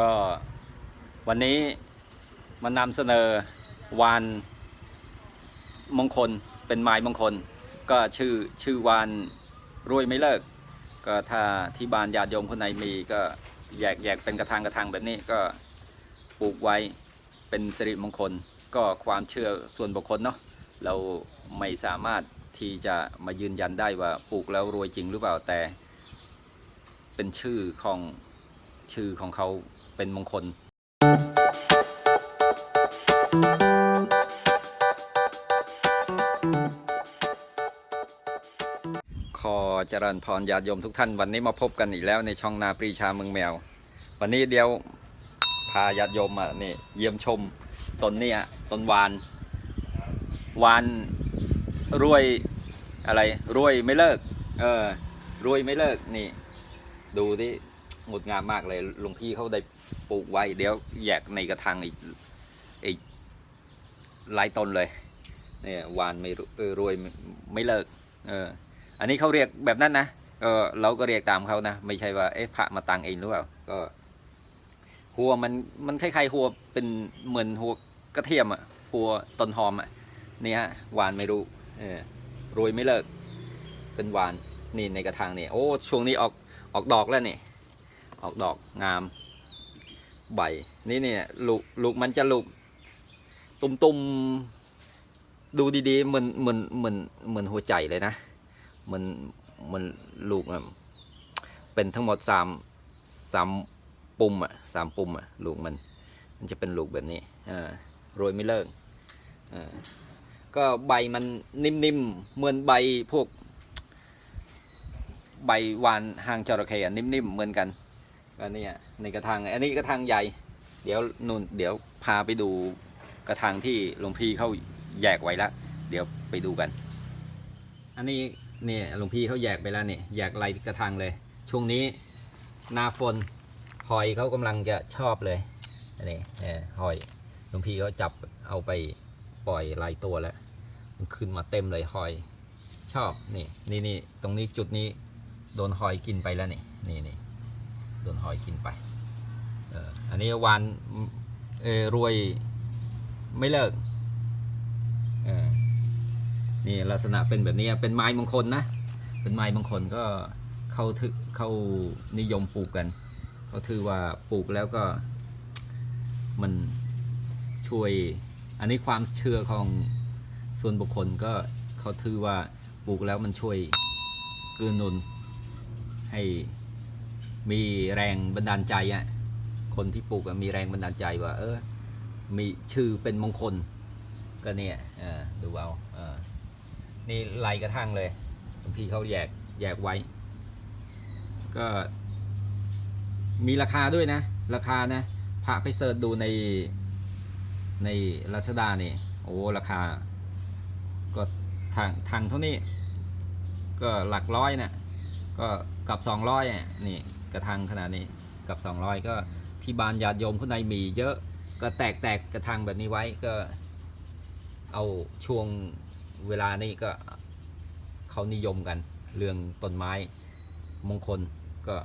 ก็วันนี้มานำเสนอวานมงคลเป็นไม้มงคล ก็ชื่อชื่อวานรวยไม่เลิก ก็ถ้าที่บ้านญาติโยมคนไหนมีก็แยกแยกเป็นกระถางกระถางแบบนี้ก็ปลูกไว้เป็นสิริมงคล ก็ความเชื่อส่วนบุคคลเนาะเราไม่สามารถที่จะมายืนยันได้ว่าปลูกแล้วรวยจริงหรือเปล่าแต่เป็นชื่อของชื่อของเขา เป็นมงคลขอเจริญพรญาติโยมทุกท่านวันนี้มาพบกันอีกแล้วในช่องนาปรีชาเมืองแมว วันนี้เดียวพาญาติโยมมานี่เยี่ยมชมต้นเนี่ยต้นวานวานรวยอะไรรวยไม่เลิก เออรวยไม่เลิกนี่ ดูที่งดงามมากเลยหลวงพี่เขาได้ ปลูกไว้เดี๋ยวแยกในกระถางอีกอีกหลายต้นเลยเนี่ยวานไม่รู้รวยไม่เลิกเอออันนี้เขาเรียกแบบนั้นนะเออเราก็เรียกตามเขานะ ไม่ใช่ว่าเอ๊ะพระมาตังเองหรือเปล่าก็หัวมันมันคล้ายๆหัวเป็นเหมือนหัวกระเทียมอะหัวต้นหอมอะนี่ฮะวานไม่รู้เออรวยไม่เลิก เป็นหวานนี่ในกระถางนี่โอ้ช่วงนี้ออกออกดอกแล้วนี่ ออกดอกงาม ใบ นี่เนี่ยลูกลูกมันจะลูกตุ่มๆ ดูดีๆ เหมือนเหมือนเหมือนเหมือนหัวใจเลยนะ เหมือนเหมือนลูกอะเป็นทั้งหมดสามสามปุ่มอะสามปุ่มอะลูกมัน มันจะเป็นลูกแบบนี้อ่าโรยไม่เลิกอ่าก็ใบมันนิ่มๆ เหมือนใบพวก ใบวานหางจระเข้อะนิ่มๆ เหมือนกัน ก็เนี่ยในกระถางอันนี้กระถางใหญ่ เดี๋ยวนู่นเดี๋ยวพาไปดูกระถางที่หลวงพี่เขาแยกไว้แล้วเดี๋ยวไปดูกัน อันนี้เนี่ยหลวงพี่เขาแยกไปแล้วเนี่ยแยกลายกระถางเลย ช่วงนี้หนาฝนหอยเขากำลังจะชอบเลยอันนี้หอยหลวงพี่เขาจับเอาไปปล่อยลายตัวแล้วมันขึ้นมาเต็มเลยหอยชอบนี่นี่นี่ตรงนี้จุดนี้โดนหอยกินไปแล้วนี่นี่นี่ นหอยกินไปอันนี้วานเอรวยไม่เลิกนี่ลักษณะเป็นแบบนี้เป็นไม้มงคลนะ เป็นไม้มงคลก็เขาถือเขานิยมปลูกกันเขาถือว่าปลูกแล้วก็มันช่วย อันนี้ความเชื่อของส่วนบุคคลก็เขาถือว่าปลูกแล้วมันช่วยเกื้อนุนให้ มีแรงบันดาลใจอะคนที่ปลูกมีแรงบันดาลใจว่า เออ มีชื่อเป็นมงคล ก็เนี่ยดูเอาเออนี่ไล่กระทั่งเลยหลวงพี่เขาแยกแยกไว้ ก็ มีราคาด้วยนะ ราคานะพระไปเสิร์ชดูในในรัชดาเนี่ยโอ้ราคา ก็ทางทางเท่านี้ ก็หลักร้อยนะก็กับสองร้อยนี่ กระทางขนาดนี้กับสองร้อยก็ที่บ้านญาติโยมคนใดมีเยอะก็แตกแตกกระทางแบบนี้ไว้ก็ เอาช่วงเวลานี้ก็เขานิยมกัน เรื่องต้นไม้มงคลก็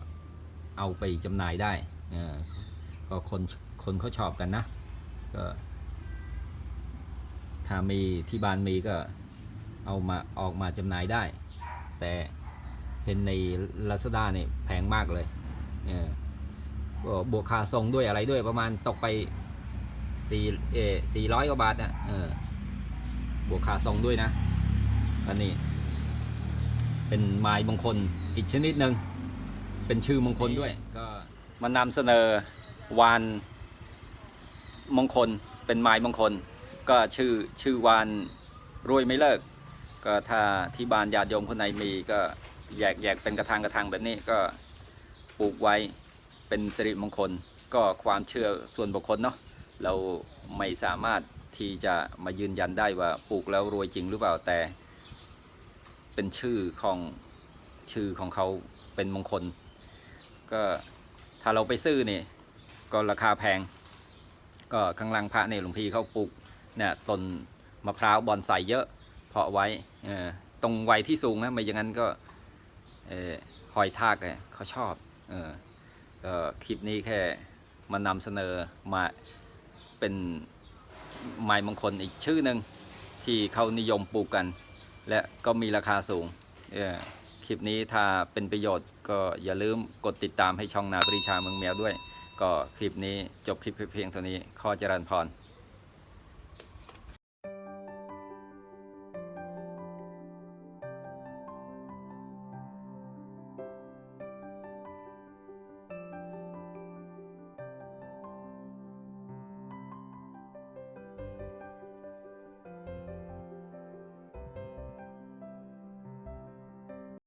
เอาไปจำหน่ายได้เออก็คนคนเขาชอบกันนะก็ถ้ามีที่บ้านมีก็เอามาออกมาจำหน่ายได้ แต่ เห็นในลาซาด้าเนี่ยแพงมากเลยเออก็บวกค่าส่งด้วยอะไรด้วยประมาณตกไปสี่เอสี่ร้อยกว่าบาทนะเออบวกค่าส่งด้วยนะอันนี้ เป็นไม้มงคลอีกชนิดหนึ่งเป็นชื่อมงคลด้วย ก็มานำเสนอวานมงคลเป็นไม้มงคล ก็ชื่อชื่อวานรวยไม่เลิก ก็ถ้าที่บ้านญาติโยมคนไหนมีก็ แยกแยกเป็นกระถางกระถางแบบนี้ก็ปลูกไว้เป็นสิริมงคล ก็ความเชื่อส่วนบุคคลเนาะเราไม่สามารถที่จะมายืนยันได้ว่าปลูกแล้วรวยจริงหรือเปล่าแต่ เป็นชื่อของชื่อของเขาเป็นมงคล ก็ถ้าเราไปซื้อนี่ก็ราคาแพง ก็ข้างล่างพระเนี่ยหลวงพี่เขาปลูกเนี่ยต้นมะพร้าวบอนไซเยอะเพาะไว้ตรงไวยที่สูงนะไม่อย่างนั้นก็ หอยทากเนี่ยเขาชอบเออก็คลิปนี้แค่มานำเสนอมาเป็นไม้มงคลอีกชื่อหนึ่งที่เขานิยมปลูกกัน และก็มีราคาสูงเออคลิปนี้ถ้าเป็นประโยชน์ก็อย่าลืมกดติดตามให้ช่องนาปรีชาเมืองแมวด้วย ก็คลิปนี้จบคลิปเพียงเท่านี้ ข้อเจริญพร